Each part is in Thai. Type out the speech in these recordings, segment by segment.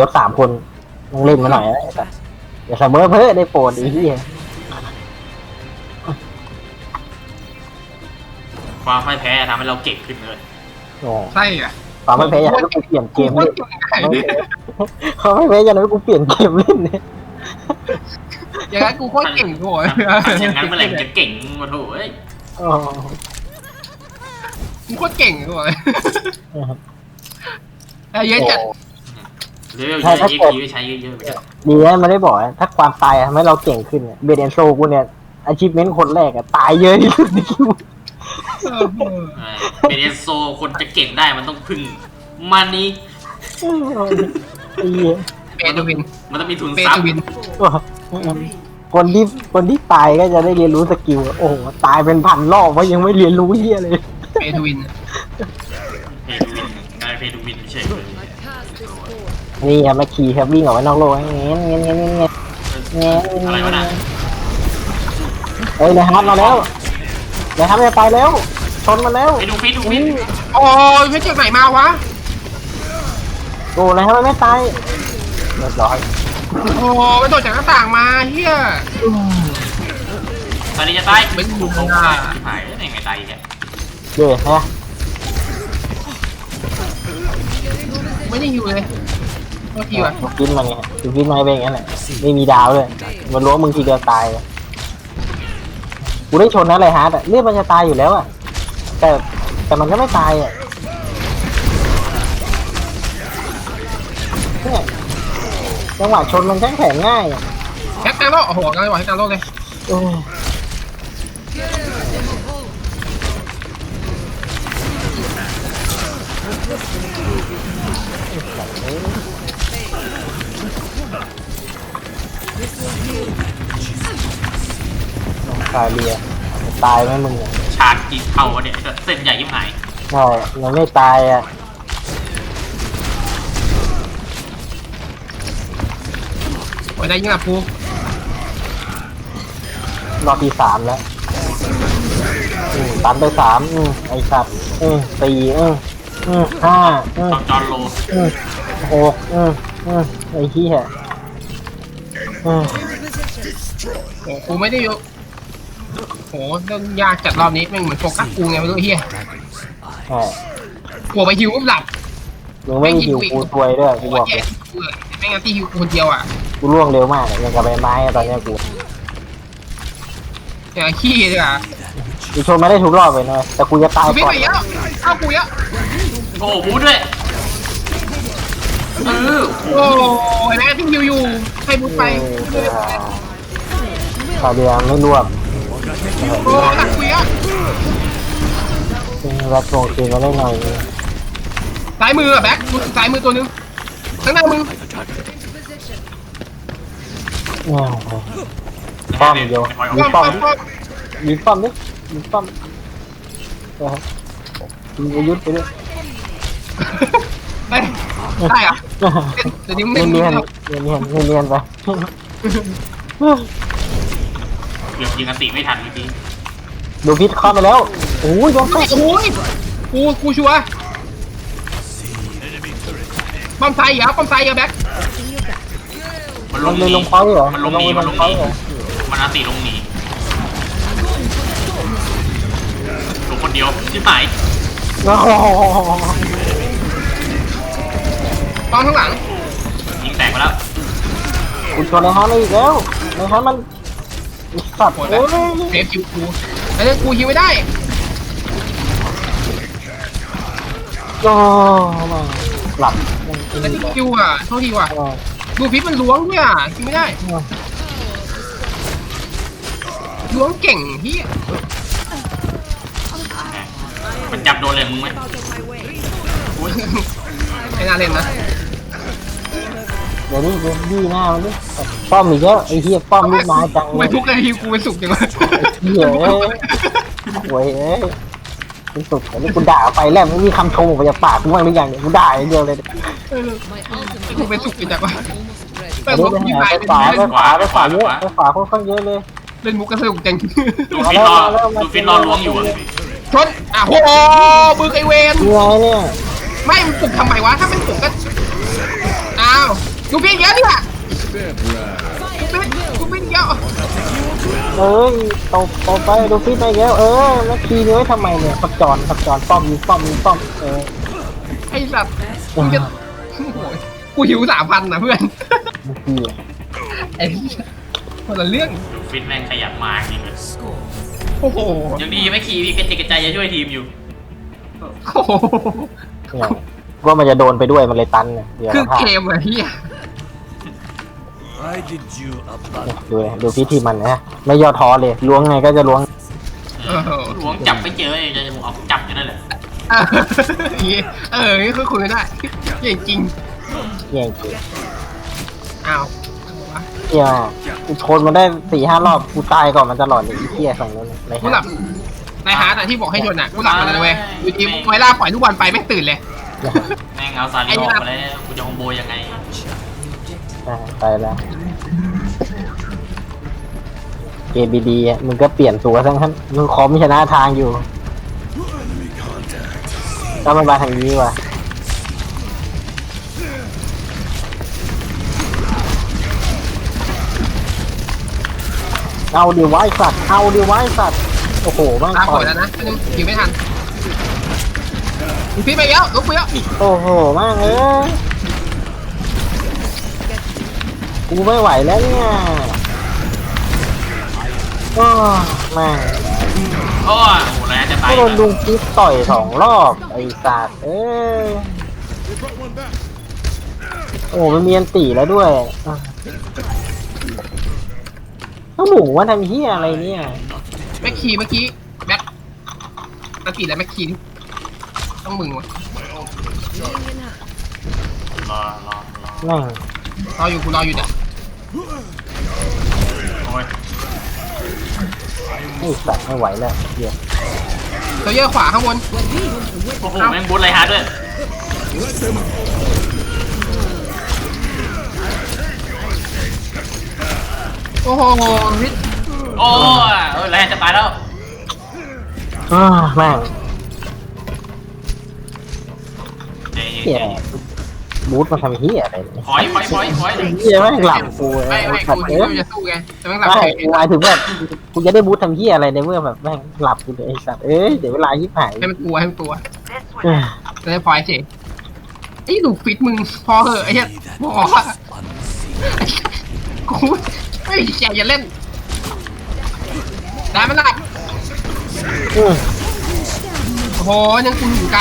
รถสามคนต้องเล่นมาหน่อยนะไอ้สัสอย่าเสมอเพ้อได้โปรดไอ้เหี้ยความไม่แพ้ทำให้เราเก่งขึ้นเลยโอ้ใช่อะความไม่แพ้อยากให้กูเปลี่ยนเกมกูเล่นก็เก่งไงเนี่ยเขาไม่แพ้อยากให้กูเปลี่ยนเกมเล่นเนี่ยอย่างนั้นกูโคตรเก่งกูบอกเลยอย่างนั้นเมื่อไหร่มันจะเก่งมาโถเอ้ยอ๋อกูโคตรเก่งกูบอกเลยแต่เยอะจัด เดี๋ยวใช้เอ็กซ์คิวใช้เยอะๆไปเถอะดีนะมันได้บอกนะถ้าความตายทำให้เราเก่งขึ้นเนี่ยเบเดนโซกูเนี่ยอาชีพเมนคนแรกอะตายเยอะที่สุดในคิวเออเป็นเอสโซคนจะเก่งได้มันต้องพึ่งมันนี้ไอ้เหี้ยเปตูวินมันต้องมีทุนเปทรัพตูย์วินคนที่คนที่ตายก็จะได้เรียนรู้สกิลโอ้โหตายเป็นพันรอบว่ายังไม่เรียนรู้เหี้ยเลยเปตูวินเพดูวินกลายเพดูวินเฉยเลย นี่ครับมาขี่ครับวิ่งออกไปนอกโลกเงี้ยเงี้ยเงี้ยเงี้ยเงี้ยเงี้ยอะไรวะน่ะเฮ้ยนายฮัทมาแล้วนายฮัทจะตายแล้วชนมาแล้วเพดูฟิดูวินโอ้ยเพชรจากไหนมาวะโอ้นายฮัทมันไม่ตายเรียบร้อยโอ้ไปโดดจากหน้าต่างมาเฮียตอนนี้จะตายไม่รู้โอ้นะยหายได้ไงตายอีกแกเย้ฮะไม่ได้อยู่เลย โทษทีว่ะถูกกินมาไงถูกกินมาเป็นอย่างนั้นแหละไม่มีดาวเลยมันรู้ว่ามึงทีเดียวตายอะกูได้ชนนะไรฮาร์ดอะเลือดมันจะตายอยู่แล้วอะแต่แต่มันก็ไม่ตายอะเนี่ยจังหวะชนมันแข็งแข็งง่ายอะแฮกกลางโลกโอ้โหกลางโลกแฮกกลางโลกเลย โอ้ย ตายเรียตายไหมมึงอะฉากจีเข่าวะเนี่ยเส้นใหญ่ยิ่งหายใช่มันไม่ตายอะโอ้ยได้ยิงอะปูรอบที่สามแล้วอืมตันไปสามอืมไอ้สัตว์อืมสี่อืมอืมห้าอืมตอนจอนโลอืมหกอืมอืมไอ้เหี้ยอืมโอ้กูไม่ได้ยู่ โหเรื่องยากจัดรอบนี้แม่งเหมือนโฟกัสกูไงไม่รู้เฮียใช่กลัวไปฮิวปุ๊บหลับมึงไม่มีหิวกูซวยด้วยกูกูบอกแย่เลยกูเลยไม่งั้นที่ฮิวกูคนเดียวอะกูล่วงเร็วมากเลยยังกับใบไม้อะตอนเนี้ยกูอย่างขี้เลยอะกูชนมาได้ทุกรอบเลยนะแต่กูจะตายกูวิ่งก่อนไปเยอะเข้ากูเยอะโอ้โหบูทด้วยเออโอ้ยแม่ที่ฮิวอยู่ให้บุญไปเออตาเดียวไม่รวบ โอ้หลักกูเยรัดทวงคืนมาได้หน่อยนึงซ้ายมืออะแบ็คดูซ้ายมือตัวนึงข้างหน้ามึงอ้าวป้อมเดียวมีป้อมป้ป้ออมมป้อมมีป้อะมีป้มมีอายุไปด้วยเอ้ยได้เหรอะเดี๋ยนี้ไม่เนียนไม่เนียนเนียนเนียนไป กือบยิงอันติไม่ทันเมื่อกี้ดูพิษเข้าไปแล้วโอ้ยโดนแตะโอ้ยกูกูชัวร์ป้อมไซเหรอป้อมไซเหรอแบ็คมันลมันงหเลยนีลงพอยต์เหรอมันลงหนีลมันงลงพหอยนีต์เหรอมันอันติลงหนีลงคนเดียวที่หายโอ้โหป้อมข้างหลังยิงแตกไปแล้วคุณชวนในฮาร์ดเลยอีกแล้วในฮาร์ดมันไอ้ สัตว์โอ้ยโอ้แบ็คยเซฟคิวกูแต่เนี่ยกูฮิวไม่ได้โอ้มาหลับแต่ที่คิวอะโทษทีว่ะดูพิษมันล้วงด้วยอะฮิวไม่ได้ล้วงเก่งเฮียมันจับโดนเลยมึงไหมไม่น่าเล่นนะ เดี๋ยวนี้เดี๋ยวดีหน้ามันดิป้อมอีกแล้วไอ้เหี้ยป้อมลูกไม้จังกูเลไปยทุกเลยฮิวกูไปสุกจังวะเหี้ยเอ้ยโว้ยเอ้ยที่สุดแต่นี่กูด่าไปแล้วไม่มีคำชมออกมาจากปากกูบ้างหรือยังเนี่ยกูด่าอย่างเดียวเลยกูไปสุกจังวะไปไปมุกที่ไหนขวาไปขวาไปขวาเยอะไปขวาค่อนข้างเยอะเลยเล่นมุกกระสุกจังดูฟินรอดูฟินรอล้วงอยู่อะชนอะโอ้โหบึกไอเวนยังไงเนี่ยไม่มันปลุกทำไมวะถ้ามันปลุกก็อ้าว กูเป็นเยอะดิอะกูเป็นกูเป็นเยอะเอ้ยตบตบไปดูฟิตไปแล้วเออแล้วคีย์นี้ไว้ทำไมเนี่ยขับจรขับจรป้อมยิงป้อมยิงป้อมเออไอ้สัตว์กูจะโอ้โหกูหิวสามพันนะเพื่อนเมื่อกี้อะไอ้เหี้ยคนละเรื่องฟิตแม่งขยับมาจริงเลยโอ้โหยังดีไม่ขี่พี่กระจิกกระใจจะช่วยทีมอยู่ โอ้โหเนี่ยว่ามันจะโดนไปด้วยมันเลยตันเนี่ยเดี๋ยวคือพลาดเกมอะเฮีย Why did you abandon ดูเลยดูพิธีมันนะไม่ย่อท้อเลยล้วงไงก็จะล้วงเออหลวงจับไม่เจอจะจะเอาจับอยู่นั่นแหละเอออย่างงี้เอออย่างงี้คือคุยกันได้เก่งจริงเยี่ยงจริงอ้าวเที่ยกูชนมันได้สี่ห้ารอบกูตายก่อนมันตลอดเลยไอ้เที่ยสองนู้นน่ะในกูหลับนายฮาร์ดอะที่บอกให้ชนอะกูหลับมาแล้วเว้ยอยู่ดีไวล่าปล่อยลูกบอลไปไม่ตื่นเลย แม่งเอาซาริโออกมาแล้วกูจะคอมโบยังไง อ่าไปแล้วเกมดีๆอะมึงก็เปลี่ยนตัวทั้งทั้งมึงคอมชนะทางอยู่ก็มันมาทางนี้ว่ะเอาดิไว้สัตว์เอาดิไว้สัตว์โอ้โหแม่งตามต่ปล่ออยยแล้วนะไม่ต้องยิงไม่ทันมึงพี่ไปแล้วลุกไปแล้วโอ้โหแม่งเอ้ย กูไม่ไหวแล้วเนี่ยโอ้แม่งโอ้โหแล้วจะตายก็โดนลุงกิ๊ฟต่อยสองรอบไอ้สัตว์เอ้ยโอ้มันมีอันตีแล้วด้วยอะแล้วหมูว่าทำเฮียอะไรเนี่ยแม็กคีเมื่อกี้แม็กตะกี้แล้วแม็กคีต้องมึงวะรอรอรอรออยู่กูรออยู่เนี่ โอ้ยไอ้สัตว์ไม่ไหวแล้วเฮียตัวเยอะขวาข้างบนโอ้โหแม่งบูทไรฮาร์ดด้วยโอ้โหวิทโอ้ยเออไรฮาร์ดจะตายแล้วอ้าแม่งเจ๊เจ๊เฮียเจ๊ บูทมาทำเฮียอะไรเนี่ยถอยถอยถอยถอยเฮียแม่งหลับกูไม่ไอ้ไม่สัตกูว์คิดเอ้ว่ายจะสู้ไงแต่แม่งหลับไม่เฉยกูหมายถึงแบบกูจะได้บูททำเฮียอะไรในเมื่อแบบแม่งหลับกูเลยไอ้สัตว์เอ้ยเดี๋ยวเวลายิบหายให้มันกลัวให้มันกลัวเอ้ยจะได้พอยเฉยไอ้ดูฟิตมึงพอเหอะไอ้เหี้ยบอกว่ากูไม่อยากจะเล่นได้ไหมล่ะอืมโอ้โหยังกูอยู่ไกล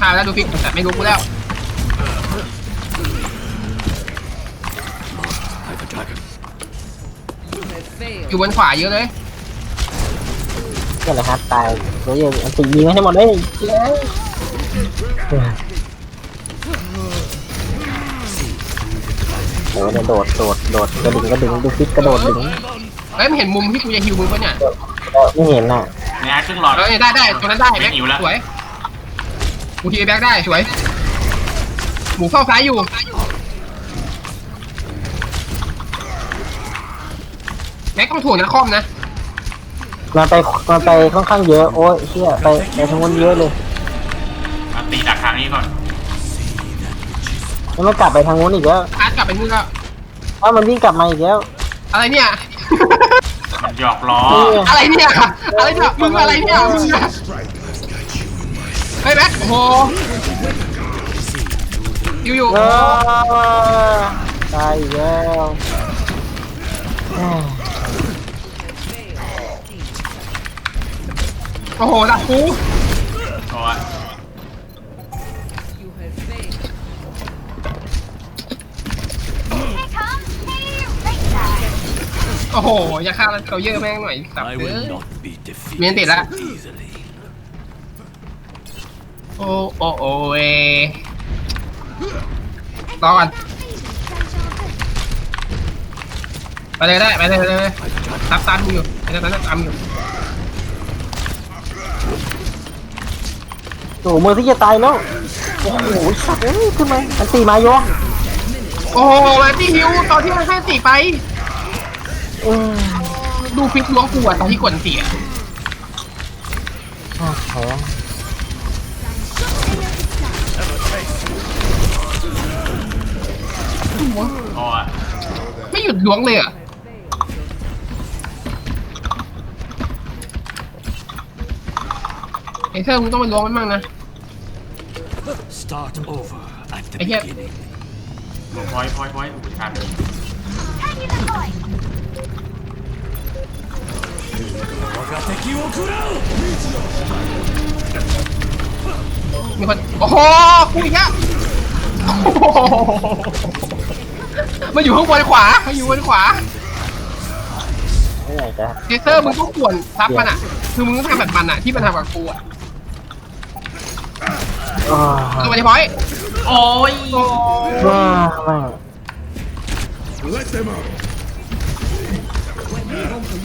ข่าวแล้วดูฟิตแต่ไม่รู้กูแล้วอยู่บนขวาเยอะเลยก็เลยครับตายตัวเองอันตียิงไม่ให้หมดเลยเย้เอ้ยโอ้ยเนี่ยโดดโดดโดดกระดึงกระดึงดูฟิตกระโดดดึงเฮ้ยมึงเห็นมุมที่กูจะฮิวมึงปะเนี่ยเออไม่เห็นน่ะ เนี่ยครึ่งหลอดเอ้ยได้ได้ตรงนั้นได้แม็กหิวแล้ว สวย กูทีแบ็กได้สวยหมูเข้าซ้ายอยู่ แม็กต้องถ่วงนะคอมนะ มาไปมาไปค่อนข้างเยอะ โอ้ยเชี่ยไปไปทางนู้นเยอะเลยมาตีดักทางนี้ก่อนแล้วมันกลับไปทางนู้นอีกแล้วอาร์ตกลับไปนู่นแล้วถ้ามันวิ่งกลับมาอีกแล้วอะไรเนี่ย มันหยอกล้อนี่อะไรเนี่ย อะไรเนี่ย มึงอะไรเนี่ยมึงอะเฮ้ยแม็กโอ้โหอยู่อยู่เออตายอีกแล้วแม่โอ้โหดักกูโอ้ยโอ้โหอย่าฆ่าเราเยอะแม่งหน่อยสับ I เอ้ will ย not be defeated Miễn tiền đã. so easily. โอ้โอ้โอ้เอรอก่อนไปเลยได้ไปเลยไปเลยตามตามมึงอยู่ไปเลยตามตามมึงอยู่โอ้โหมือที่จะตายแล้ว โอ้โหสัตว์เอ้ยขึ้นมาอันตีมาโยงโอ้โหแมนตี้ฮิวตอนที่มันให้สี่ไป เออดูฟิตล้วงกูอะตอนที่กดเสียโอ้โห ล้วงเลยเหรอ่ะไอ้เธอมึงต้องไปล้วงมันบ้างนะ Start over at the I hear- beginning. ลงพอยพอยพอยอุปทาน 敵を食らう มีคน โอ้โหกูอีกแล้วโอ้โห มาอยู่ข้างบนขวามาอยู่บนขวาไม่อยากจะเจเซอร์มึงต้องขวนซับมันอะ คือมึงต้องทำแบบมันอะที่มันทำกับกูอะอ้าตัวนี้พอยโอ้ยว้าไ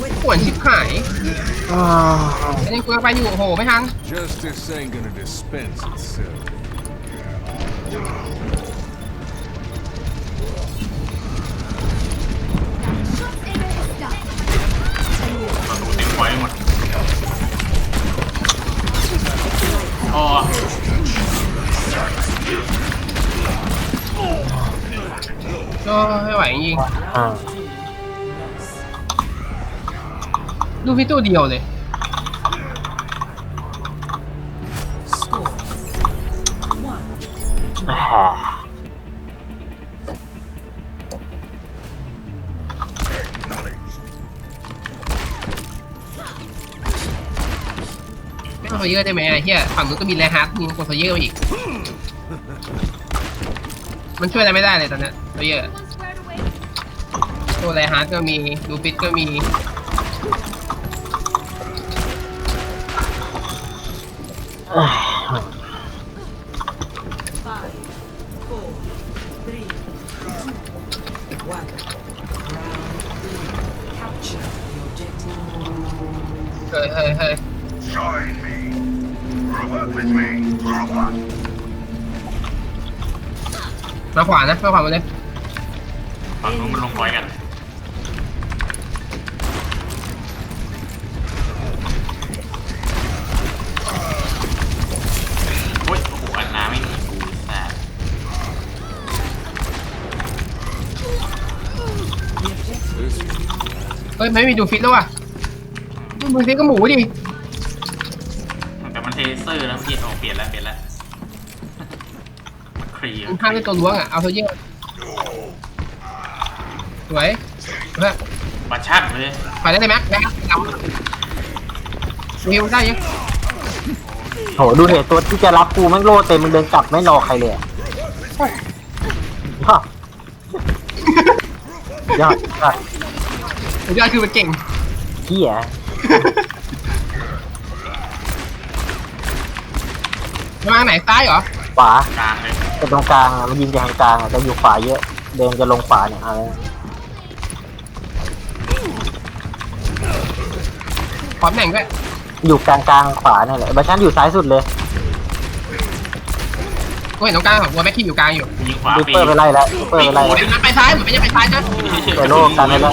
ม่งขวนชิบหายอ้าอันนี้กูไปอยู่โอ้โหไม่ทัน Justice ain't gonna dispense itself. ริงอ่าๆดูพี่ตู้เดียวเลยแหมไม่เอาโซเยอร์ได้ไหมไอ้เหี้ยฝั่งนู้นก็มีแรฮาร์ดมีคนโซเยอร์มาอีก มันช่วยอะไรไม่ได้เลยตอนเนี้ยโซเยอร์ ตัวแรฮาร์ดก็มีดูปิดก็มีเฮ้ยเฮ้ยเฮ้ย Join me. Group up with me. Group up. มาขวานะมาขวามดเลยฝั่งนู้นมันลงพอยกัน เฮ้ยไม่มีดูฟิตแล้วว่ะดูฟิตก็หมูดิแต่มันเทเซอร์แล้วเมื่อกี้โอ้เปลี่ยนแล้วเปลี่ยนแล้วครีมมันข้างด้วยตัวล้วงอะเอาโซเยอร์สวยเฮ้ยบัตชัดเลยไปได้เลยแม็กแม็กเอาวิวได้ยังโหดูเนี่ยตัวที่จะรับกูแม่งโลเต็มมึงเดินกลับไม่รอใครเลยอะยอดยอดยอด สุดยอดคือมันเก่ง เฮียมาไหนซ้ายเหรอ ขวากลางเลยแต่ตรงกลางอะมันยิงจากทางกลางอะจะอยู่ขวาเยอะ เดินจะลงขวาเนี่ยอะไรขอตำแหน่งด้วยอยู่กลางกลางๆขวาเนี่ยแหละบัชชันอยู่ซ้ายสุดเลยกูเห็นตรงกลางของวัวแม็กกี้อยู่กลางอยู่ยิงขวาดูปีเปอร์ไปไล่แล้วดูเปอร์ไปไล่โอ้แล้วยมันไปซ้ายเหมือนไม่ใช่ไปซ้ายนะ แต่โลกกันไปแล้ว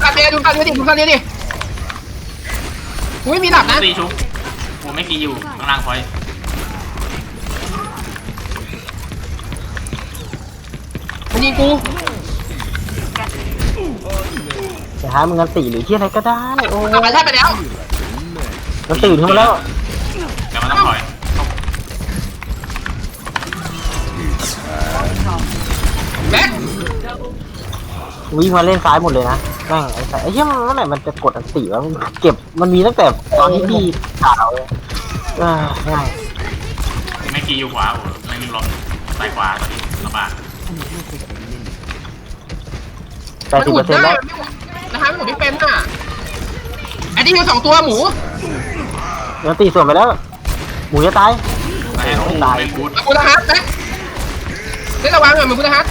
หมดดูการเรียนดูการเรียนดิดูการเรียนดิอุ้ยมีหลับนะตีชุบกูไม่กีอยู่ข้างล่างพอยมันยิงกูจะหามึงกันตีหรือที่อะไรก็ได้โอ้กลับมาใช่ไปแล้วมันตื่นขึ้นมาแล้วแต่มันต้องถอยแม็ก วิ่งมาเล่นซ้ายหมดเลยนะแม่งไอ้สายไอ้เหี้ยมันเมื่อไหร่มันจะกดอันตีวะมันเก็บมันมีตั้งแต่ตอนที่พี่ขาวเลยเออง่ายไม่กีอยู่ขวาโอ้ไม่มีลมซ้ายขวาตอนนี้ลำบากแปดสิบหเปมุอร์เซ็นต์นได้แล้วนะคะไม่หมุนไม่เป็นอะไอ้นี่มีสองตัวหมูมันตีส่วนไปแล้ว หมูจะตายแต่โอ้โหเป็นบูทมาบูรฮัทนะเล่นระวังหน่อยมาบูรฮัท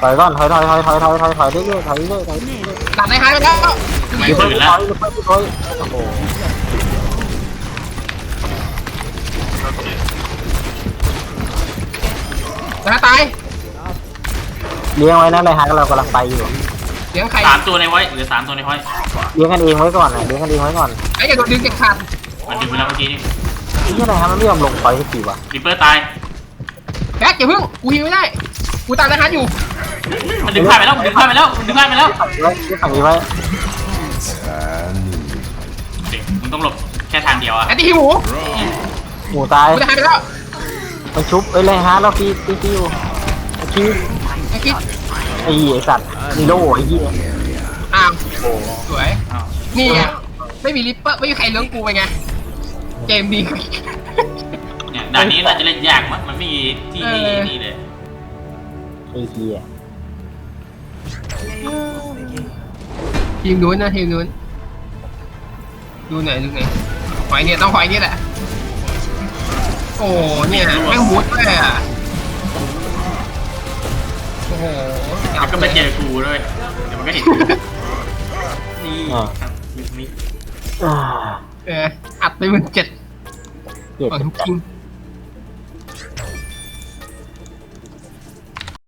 ถอยก่อนถอยถอยถอยถอยถอยถอยถอยเรื่อยๆถอยเรื่อยๆถอยเรื่อยหลับในฮาร์ดไปแล้วไม่ๆถอยตื่นถแล้วอยถอยถอยโอ้โหนะตายเลี้ยงไว้นะเลยฮะเรากำลังไปอยู่เสียงใครสามตัวในไว้เหลือสามตัวในพอยเลี้ยงกันเองไว้ก่อนนะเลี้ยงกันเองไว้ก่อนไอ้อย่าโดนดึงเจ็บขาดมันดึงไปแล้วเมื่อกี้นี่นี่อะไรฮะมันไม่ยอมลงถอยสักทีวะริปเปอร์ตายแบ็คอย่าเพิ่งกูฮิวไม่ได้กูตามนะฮาร์ดอยู่ มันดึงพลาดไปแล้วมันดึงพลาดไปแล้วมันดึงพลาดไปแล้วฝั่งนี้ไว้ฝั่งไว้เด็กมึงต้องหลบแค่ทางเดียวอะไอ้ตีหิวหมูหูตายกูจะหายไปแล้วมันชุบเอ้ยเลยฮะเราฟีฟีฟิวไอ้คิวไอ้คิดไอ้ไอ้สัตว์นีโร่ไอ้เหี้ยอ้าวสวยนี่ไงไม่มีลิปเปอร์ไม่มีใครเลี้ยงกูไปไงเกมดีเนี่ยด่านนี้น่าจะเล่นยากมั้งมันไม่มีที่นี่เออนี่เลยไอ้เหี้ย ทีมนู้นนะทีมนู้นดูไหนอยดูไหนอยหอยเนี่ยต้องหอยนี่แหละ โอ้เนี่ยแม่งมุดเลยอะโอ้โหแล้วก็ไปเจอกูด้วยเดี๋ยวมันก็เห็นนี่ครับนี่อ่าเอออัดไปหมื่นเจ็ดเหี้ยเออทุกทีม